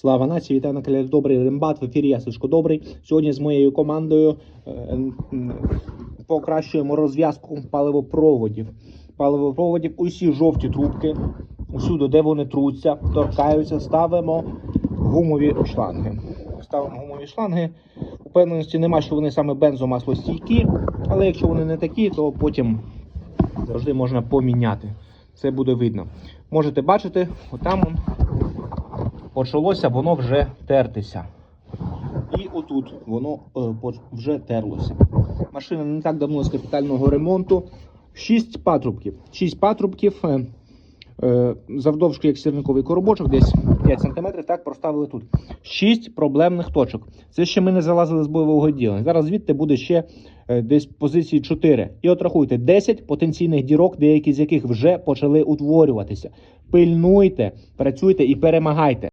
Слава нації, вітаю на каналі Добрий Рембат. В ефірі я Сашко Добрий. Сьогодні з моєю командою е, покращуємо розв'язку паливопроводів. Паливопроводів усі жовті трубки, усюди, де вони труться, торкаються, ставимо гумові шланги. Ставимо гумові шланги. Упевненості нема, що вони саме бензомаслостійкі, але якщо вони не такі, то потім завжди можна поміняти. Це буде видно. Можете бачити, отам почалося воно вже тертися. І отут воно е, вже терлося. Машина не так давно з капітального ремонту. Шість патрубків. Шість патрубків е, е, завдовжки як сірниковий коробочок, десь 5 см, так проставили тут. Шість проблемних точок. Це ще ми не залазили з бойового відділення. Зараз звідти буде ще десь позиції 4. І от рахуйте, 10 потенційних дірок, деякі з яких вже почали утворюватися. Пильнуйте, працюйте і перемагайте.